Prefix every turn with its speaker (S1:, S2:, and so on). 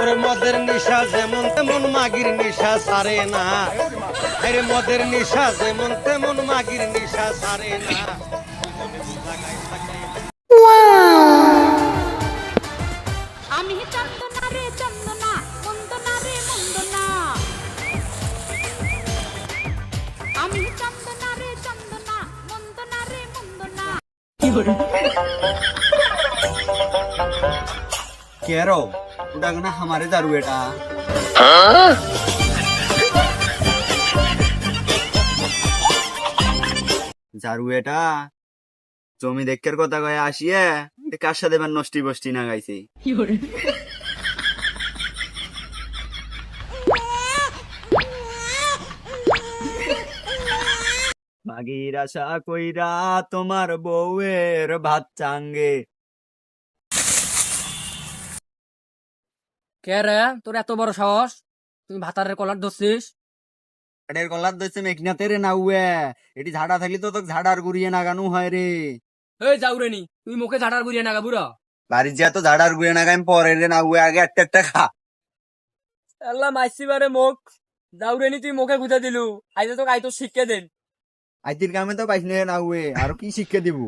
S1: ওরে মদের নিশা যেমন তেমন মাগির নিশা সারে না। আরে মদের নিশা যেমন তেমন মাগির নিশা সারে না।
S2: আমি চন্দনা রে চন্দনা মন্দনা রে মন্দনা। আমি চন্দনা রে চন্দনা মন্দনা রে মন্দনা।
S3: কেরো ওটা না আমারে দারু এটা জারু এটা জমি দেখের কথা কয়ে আসিয়ে কার সাথে এবার নষ্টি বষ্টি না গাইছে মাগির আশা কইরা তোমার বউয়ের ভাত চাঙ্গে
S4: কে রে? তোর এত বড় সাহস? তুই ভাতারের কলার ধরছিস?
S3: ঝাড়ের কলার দইছে মেঘনাতে রে না উয়ে? এটি ঝাড়া থাকলে তো তোকে ঝাড়ার গুড়িয়ে নাগানো হয় রে।
S4: এই যাউরেনি তুই মুখে ঝাড়ার বুড়িয়ে নাগা বুড়া।
S3: বাড়ির যা তো ঝাড়ার গুড়িয়ে নাগাম পরে রে না উয়ে আগে একটা একটা খা।
S4: আল্লাহ মাইসি বারে মুখ। যাউরেনি তুই মুখে গুঁজে দিলু। আইতে তোকে আইতো শিখকে দেন।
S3: আইতির কামে তো পাইছ না উয়ে আর কি শিক্ষা দিব?